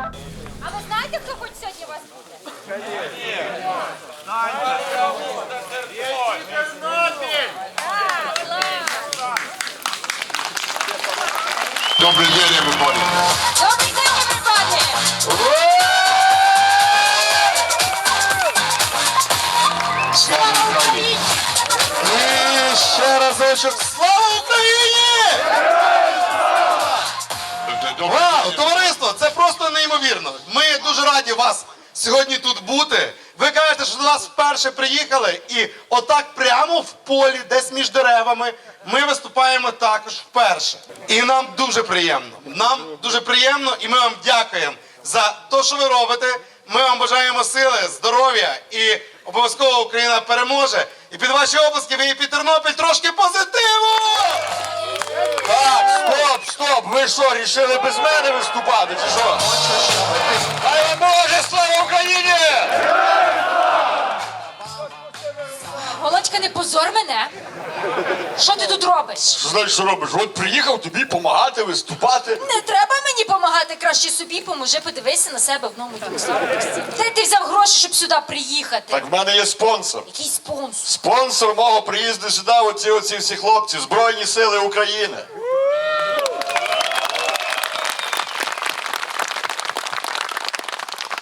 А ви знаєте, хто хоч сьогодні у вас буде? Добрый день, everybody. Добрий день, everybody! Слава Україні! І ще разочок. Слава Україні! Вау, товариство, це неймовірно. Ми дуже раді вас сьогодні тут бути. Ви кажете, що до нас вперше приїхали, і отак прямо в полі, десь між деревами, ми виступаємо також вперше. І нам дуже приємно. Нам дуже приємно, і ми вам дякуємо за те, що ви робите. Ми вам бажаємо сили, здоров'я і обов'язково Україна переможе. І під ваші обласки ви і під Тернопіль трошки позитиву! Ви що, рішили без мене виступати, чи що? Хай вам Боже, слава Україні! Володька, не позор мене. Що ти тут робиш? Що значить, що робиш? От приїхав тобі допомагати, виступати. Не треба мені допомагати, краще собі поможи, подивися на себе в новому динозаврусі. Де ти взяв гроші, щоб сюди приїхати? Так в мене є спонсор. Який спонсор? Спонсор мого приїзду сюди, оці оці всі хлопці, Збройні Сили України.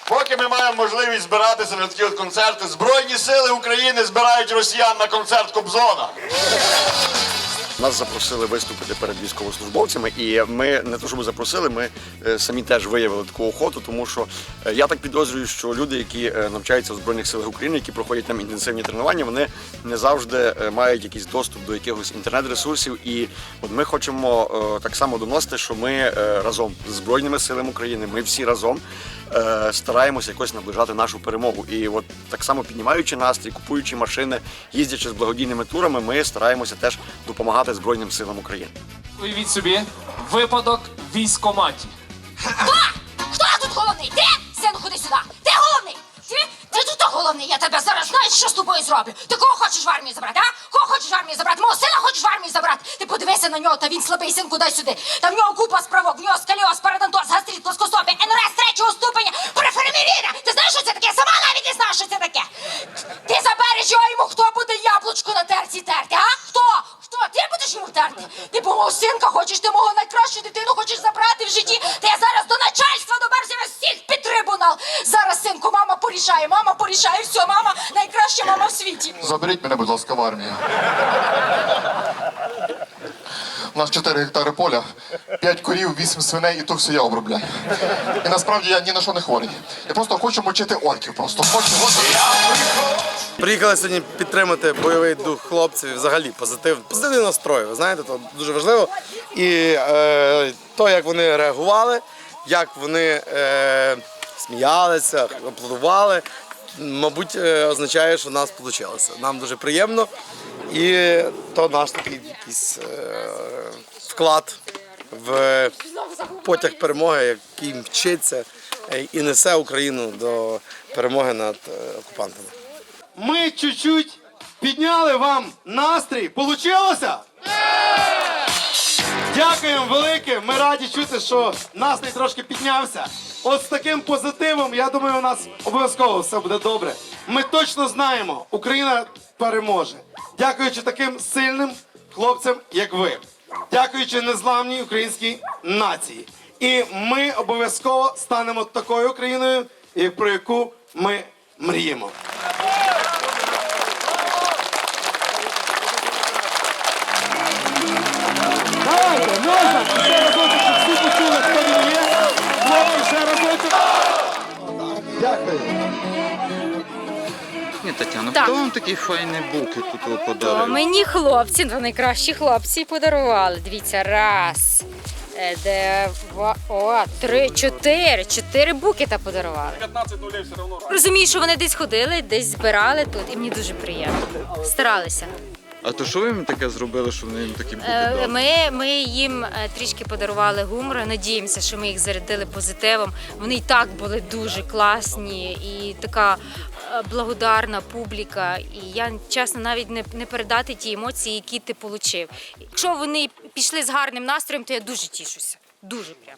Поки ми маємо можливість збиратися на такі от концерти, Збройні Сили України збирають росіян на концерт Кобзона. Нас запросили виступити перед військовослужбовцями, і ми не то, щоб запросили, ми е, самі теж виявили таку охоту, тому що е, я так підозрюю, що люди, які е, навчаються в збройних силах України, які проходять там інтенсивні тренування, вони не завжди мають якийсь доступ до якихось інтернет-ресурсів. І от ми хочемо так само доносити, що ми разом з збройними силами України, ми всі разом стараємося якось наближати нашу перемогу. І от так само піднімаючи настрій, купуючи машини, їздячи з благодійними турами, ми стараємося теж допомагати Збройним силам України. Уявіть собі, випадок в військкоматі. Хто? Хто тут головний? Ти? Сину, ходи сюди. Ти головний? Ти? Ти тут головний. Я тебе зараз знаю, що з тобою зроблю. Ти кого хочеш в армію забрати, а? Кого хочеш в армію забрати? Мого сина хочеш в армію забрати? Ти подивися на нього, та він слабий синку, дай сюди. Та в нього купа справок, в нього скаліоз, парадонтоз, гастрит, плоскостопія, НРС третього ступеня, префереміріна. Ти знаєш, що це таке? Сама навіть не знаєш, що це таке. Ти забереш його йому, хто буде яблучко на терці терти, а? Хто? Хто? Ти будеш? Ти бо мого синка хочеш, ти мого найкращу дитину хочеш забрати в житті. Та я зараз до начальства доберуся на всіх під трибунал. Зараз, синку, мама порішає, мама порішає, все, мама найкраща мама в світі. Заберіть мене, будь ласка, в армію. У нас 4 гектари поля, 5 корів, 8 свиней, і то все я обробляю. І насправді я ні на що не хворий. Я просто хочу мочити орків. Просто хочу. Приїхали сьогодні підтримати бойовий дух хлопців, взагалі позитив, позитивний настрой. Ви знаєте, це дуже важливо. І е, то, як вони реагували, як вони е, сміялися, аплодували, мабуть, е, означає, що в нас вийшло. Нам дуже приємно. І то наш такий якийсь е, вклад в потяг перемоги, який вчиться е, і несе Україну до перемоги над е, окупантами. Ми чуть-чуть підняли вам настрій. Получилося? Дякуємо велике. Ми раді чути, що настрій трошки піднявся. От з таким позитивом, я думаю, у нас обов'язково все буде добре. Ми точно знаємо, Україна переможе. Дякуючи таким сильним хлопцям, як ви. Дякуючи незламній українській нації. І ми обов'язково станемо такою Україною, як- про яку ми мріємо. Ні, Тетяна, Так. хто вам такі файні буки тут То подарував? мені хлопці, ну найкращі хлопці подарували. Дивіться, раз. е, Два, о, три, чотири. Чотири букета подарували. 15 нулів все одно. Розумію, що вони десь ходили, десь збирали тут, і мені дуже приємно. Старалися. А то що ви їм таке зробили, що вони їм такі буки Е, дали? Ми, ми їм е, трішки подарували гумор. Надіємося, що ми їх зарядили позитивом. Вони і так були дуже класні і така е, благодарна публіка. І я чесно навіть не, не передати ті емоції, які ти отримав. Якщо вони пішли з гарним настроєм, то я дуже тішуся. Дуже прям.